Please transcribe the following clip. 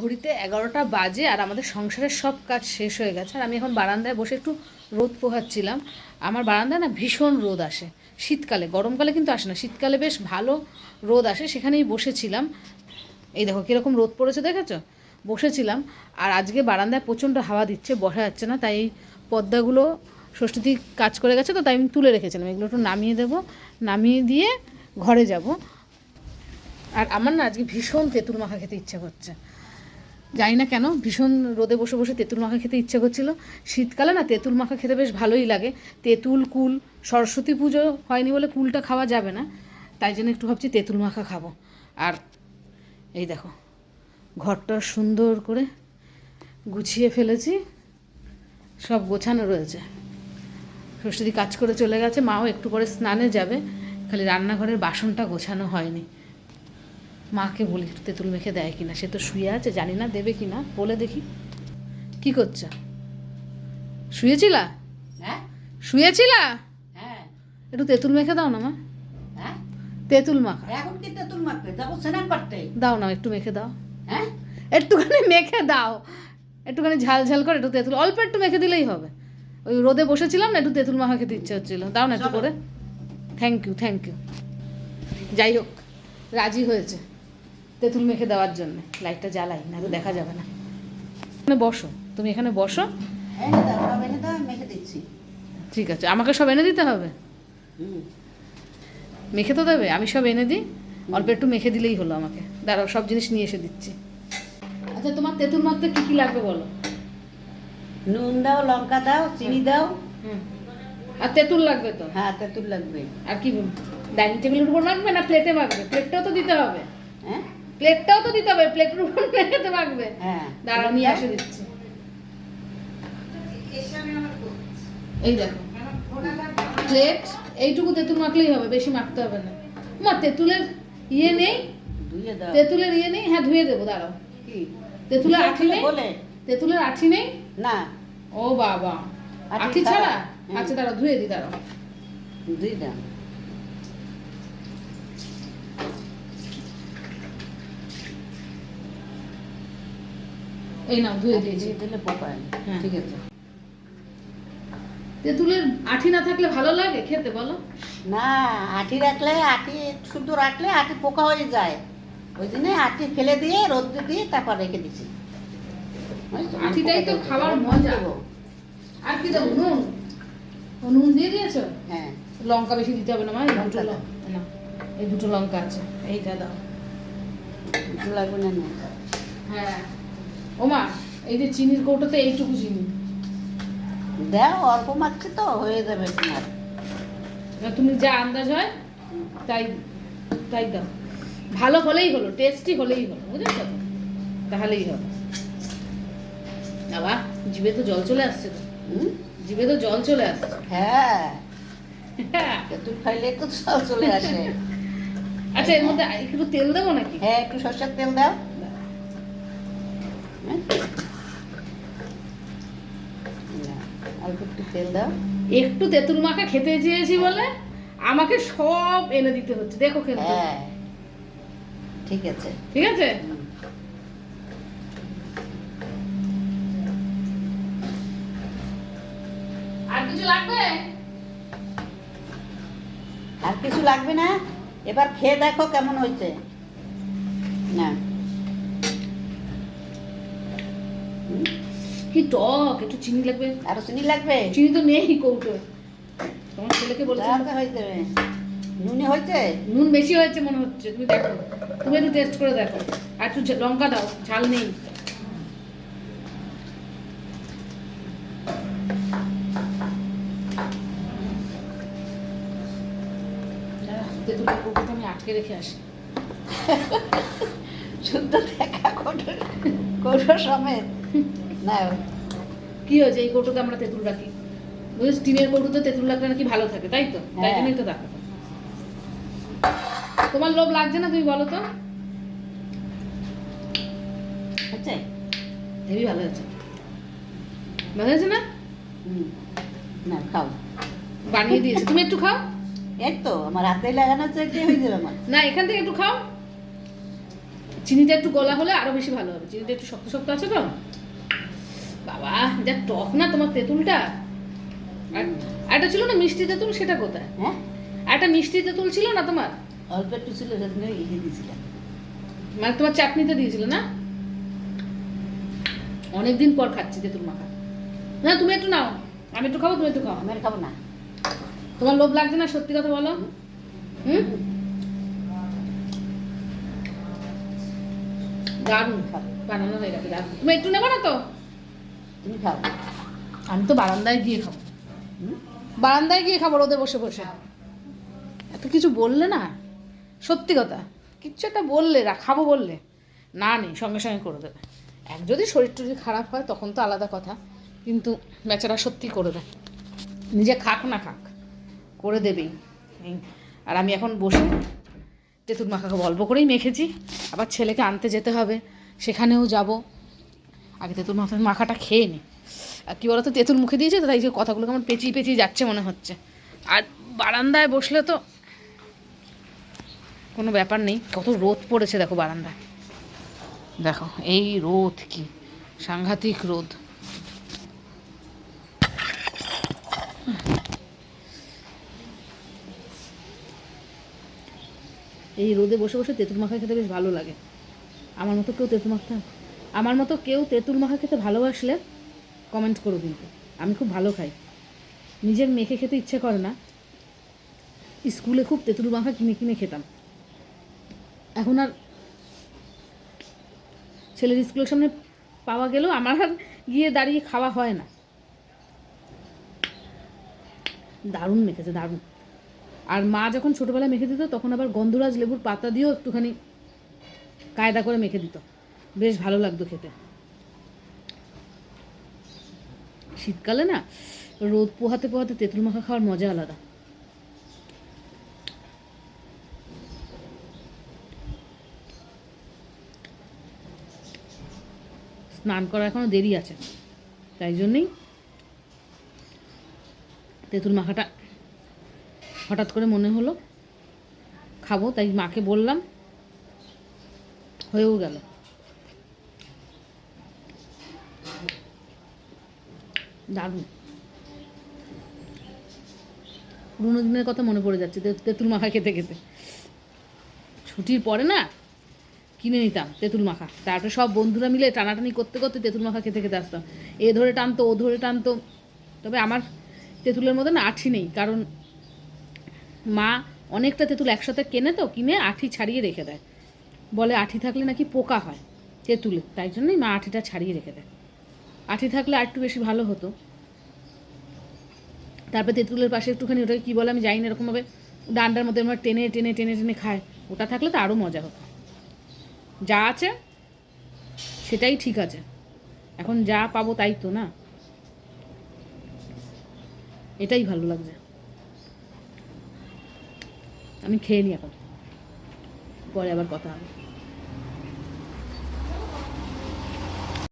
ঘড়িতে এগারোটা বাজে আর আমাদের সংসারের সব কাজ শেষ হয়ে গেছে। আর আমি এখন বারান্দায় বসে একটু রোদ পোহাচ্ছিলাম। আমার বারান্দায় না ভীষণ রোদ আসে। শীতকালে, গরমকালে কিন্তু আসে না। শীতকালে বেশ ভালো রোদ আসে, সেখানেই বসেছিলাম। এই দেখো কীরকম রোদ পড়েছে, দেখেছ? বসেছিলাম। আর আজকে বারান্দায় প্রচণ্ড হাওয়া দিচ্ছে, বসা যাচ্ছে না, তাই পর্দাগুলো ষষ্ঠী কাজ করে গেছে তো, তাই আমি তুলে রেখেছিলাম। এগুলো একটু নামিয়ে দেবো, নামিয়ে দিয়ে ঘরে যাব। আর আমার না আজকে ভীষণ তেঁতুল মাখা খেতে ইচ্ছে করছে। জানি না কেন, ভীষণ রোদে বসে বসে তেঁতুল মাখা খেতে ইচ্ছে করছিল। শীতকালে না, তেঁতুল মাখা খেতে বেশ ভালোই লাগে। তেঁতুল, কুল, সরস্বতী পুজো হয়নি বলে কুলটা খাওয়া যাবে না। তাই জন্য একটু ভাবছি তেঁতুল মাখা খাব। আর এই দেখো, ঘরটা সুন্দর করে গুছিয়ে ফেলেছি। সব গোছানো রয়েছে। ষষ্ঠী কাজ করে চলে গেছে, মাও একটু পরে স্নানে যাবে। খালি রান্নাঘরের বাসনটা গোছানো হয়নি। মাকে বলি তেঁতুল মেখে দেয় কিনা? সে তো শুয়ে আছে জানি না দেবে কিনা বলে দেখি। কি করছ? শুয়েছিলা? হ্যাঁ। শুয়েছিলা? হ্যাঁ। একটু তেঁতুল মেখে দাও না মা। হ্যাঁ। তেঁতুল মাখা। এখন কি তেঁতুল মাখবে? যাব স্নান করতে। দাও না একটু মেখে দাও। হ্যাঁ? একটুখানি মেখে দাও। একটুখানি ঝাল ঝাল করে একটু তেঁতুল অল্প একটু মেখে দিলেই হবে। ওই রোদে বসেছিলাম না একটু তেঁতুল মাখা খেতে ইচ্ছে হচ্ছিল। দাও না একটু করে। থ্যাংক ইউ থ্যাংক ইউ যাই হোক রাজি হয়েছে। তেঁতুল মেখে দেওয়ার জন্য। লাইটটা জ্বালাই না দেখা যাবে না। এখানে বসো তুমি এখানে বসো। ঠিক আছে আমাকে সব এনে দিতে হবে? হুম। মেখে তো দেবে আমি সব এনে দিই। অল্প একটু মেখে দিলেই হলো আমাকে। দাঁড়াও সব জিনিস নিয়ে এসে দিচ্ছি। আচ্ছা তোমার তেঁতুল মাখতে কী কী লাগবে বলো? নুন দাও লঙ্কা দাও চিনি দাও। হুম। আর তেঁতুল লাগবে তো? হ্যাঁ তেঁতুল লাগবে। আর কি ডাইনিং টেবিলের উপর মাখবে না প্লেটে মাখবে? প্লেটটাও তো দিতে হবে। হ্যাঁ? প্লেটটাও তো দিতে হবে প্লেটের উপর মেখে মাখবে হ্যাঁ। দাঁড়াও নিয়ে আসে দিচ্ছি। এই দেখো প্লেট এইটুকু তেঁতুল মাখলেই হবে বেশি মাখতে হবে না। মা তেঁতুলের ইয়ে নেই? তেঁতুলের ইয়ে নেই? হ্যাঁ ধুয়ে দেবো দাঁড়াও। তেঁতুলের আঠি নেই? তেঁতুলের আঠি নেই? না। ও বাবা। আঠি ছাড়া? হুম। আচ্ছা দাঁড়াও ধুয়ে দিই দাঁড়াও। এই নাও ধুয়ে দিয়েছি। দিলে পোকায় হ্যাঁ। ঠিক আছে। তেঁতুলের আঠি না থাকলে ভালো লাগে খেতে বলো? না আটি রাখলে আটি শুধু রাখলে আটি পোকা হয়ে যায়। ওই জন্য আটি ফেলে দিয়ে রোদ্রে দিয়ে তারপর রেখে দিচ্ছি। বুঝেছ? আটিটাই তো পোকা নুন মজা। আর কি দেবো নুন? ও নুন দিয়ে দিয়েছ? হ্যাঁ। লঙ্কা বেশি দিতে হবে না মা? এই দুটো না এই দুটো লঙ্কা আছে এইটা দাও। কিছু লাগবে না হ্যাঁ। ও মা এই যে চিনির কৌটোতে এইটুকু চিনি। দাও অল্প মাখছি তো হয়ে যাবে তোমার। তুমি যা আন্দাজ হয় তাই তাই দাও। ভালো হলেই হলো টেস্টি হলেই হলো বুঝেছ? তাহলেই হবে। বাবা জিভে তো জল চলে আসছে তো। জিভে তো জল চলে আসছে। হ্যাঁ। তেঁতুল খাইলে তো সব চলে আসে। আচ্ছা এর মধ্যে একটু তেল দেবো নাকি? হ্যাঁ একটু সর্ষের তেল দাও। হ্যাঁ? অল্প একটু তেল দাও। একটু তেঁতুল মাখা খেতে চেয়েছি বলে আমাকে সব এনে দিতে হচ্ছে। দেখো খেতে। হ্যাঁ ঠিক আছে। ঠিক আছে? আর কিছু লাগবে? আর কিছু লাগবে না? এবার খেয়ে দেখো কেমন হয়েছে। না হুম? কি টক একটু চিনি লাগবে? আরও চিনি লাগবে? চিনি তো নেই কৌটো তোমার ছেলেকে বলছি হয়ে যাবে নুনে হয়েছে? নুন বেশি হয়েছে মনে হচ্ছে তুমি দেখো। তুমি একটু টেস্ট করে দেখো। আর একটু লঙ্কা দাও ঝাল নেই। আমি আটকে রেখে আসি। শুদ্ধ দেখা কৌটো কৌটো সমেত। না কি হয়েছে? এই কৌটোতে আমরা তেঁতুল রাখি। বুঝেছ টিনের কৌটোতে তেঁতুল রাখলে নাকি ভালো থাকে তাই তো? তাই হ্যাঁ। জন্যই তো রাখো। তোমার লোভ লাগছে না তুমি বলো তো? হেবি ভালো হয়েছে ভালো হয়েছে না? না খাও। বানিয়ে দিয়েছে। তুমি একটু খাও। এই তো আমার হাতে লাগানো হচ্ছে কি হয়ে যাবে আমার। না এখান থেকে একটু খাও। চিনিটা একটু গলা হলে আরও বেশি ভালো হবে। চিনিটা একটু শক্ত শক্ত আছে তো? বাবা যা টক না তোমার তেঁতুলটা? আর একটা ছিল না মিষ্টি তেঁতুল সেটা কোথায়? হ্যাঁ? একটা মিষ্টি তেঁতুল ছিল না তোমার? অল্প একটু ছিল সেদিনে ইয়ে দিয়েছিলাম। মানে তোমার চাটনিতে দিয়েছিল না? অনেকদিন পর খাচ্ছি তেঁতুল মাখা। না তুমি একটু নাও। আমি একটু খাব তুমি একটু খাও। আমি খাব না। তোমার লোভ লাগছে না সত্যি কথা বলো। হুম? দারুণ। বানানো হয়ে গেছে দারুণ। তুমি একটু নেব না তো? তুমি খাও। আমি তো বারান্দায় গিয়ে খাব। বারান্দায় গিয়ে খাব রোদে বসে বসে। এত কিছু বললে না? সত্যি কথা। কিচ্ছু একটা বললে খাব বললে। না, নেই, সঙ্গে সঙ্গে করে দেবে। এক যদি শরীর টরীর খারাপ হয়, তখন তো আলাদা কথা। কিন্তু বেচারা সত্যি করে দেয়। নিজে খাক না খাক, করে দেবেই। আর আমি এখন বসে তেঁতুল মাখাকে অল্প করেই মেখেছি। আবার ছেলেকে আনতে যেতে হবে। সেখানেও যাব। আগে তেঁতুল মাখা মাখাটা খেয়ে নি। আর কী বলতো, তেঁতুল মুখে দিয়েছে তো তাই যে কথাগুলো কেমন পেঁচিয়ে পেঁচিয়ে যাচ্ছে মনে হচ্ছে। আর বারান্দায় বসলে তো কোনো ব্যাপার নেই, কত রোদ পড়েছে দেখো বারান্দায়। দেখো, এই রোদ কি, সাংঘাতিক রোদ। এই রোদে বসে বসে তেঁতুল মাখা খেতে বেশ ভালো লাগে। আমার মতো কেউ তেঁতুল মাখা আমার মতো কেউ তেঁতুল মাখা খেতে ভালোবাসলে কমেন্ট করো কিন্তু। আমি খুব ভালো খাই। নিজের মেখে খেতে ইচ্ছে করে না। স্কুলে খুব তেঁতুল মাখা কিনে কিনে খেতাম। এখন আর ছেলের স্কুলের সামনে পাওয়া গেলেও আমার আর গিয়ে দাঁড়িয়ে খাওয়া হয় না। দারুণ মেখেছে, দারুণ। আর মা যখন ছোটোবেলায় মেখে দিত, তখন আবার গন্ধরাজ লেবুর পাতা দিয়েও একটুখানি কায়দা করে মেখে দিত। বেশ ভালো লাগতো খেতে। শীতকালে না, রোদ পোহাতে পোহাতে তেঁতুল মাখা খাওয়ার মজা আলাদা। স্নান করা এখনও দেরি আছে, তাই জন্যেই তেঁতুল মাখাটা হঠাৎ করে মনে হলো, খাব, তাই মাকে বললাম, হয়েও গেল। দারুণ। পুরোনো দিনের কথা মনে পড়ে যাচ্ছে। তেঁতুল মাখা খেতে খেতে। ছুটির পরে না কিনে নিতাম তেঁতুল মাখা। তারপরে সব বন্ধুরা মিলে টানাটানি করতে করতে তেঁতুল মাখা খেতে খেতে আসতাম। এ ধরে টানতো, ও ধরে টানতো। তবে আমার তেঁতুলের মধ্যে না আঠি নেই। কারণ মা অনেকটা তেঁতুল একসাথে কেনে তো, কিনে আঠি ছাড়িয়ে রেখে দেয়। বলে আঠি থাকলে নাকি পোকা হয় তেঁতুলে। তাই জন্যই মা আঠিটা ছাড়িয়ে রেখে দেয়। আঠি থাকলে আর একটু বেশি ভালো হতো। তারপরে তেঁতুলের পাশে একটুখানি ওটাকে কী বলে আমি জানি না, এরকমভাবে ডান্ডার মধ্যে আমরা টেনে টেনে টেনে টেনে খায় ওটা থাকলে তো আরও মজা হতো। যা আছে, সেটাই ঠিক আছে। এখন যা পাবো তাই তো, না? এটাই ভালো লাগছে। আমি খেয়ে নিই এখন। পরে আবার কথা হবে।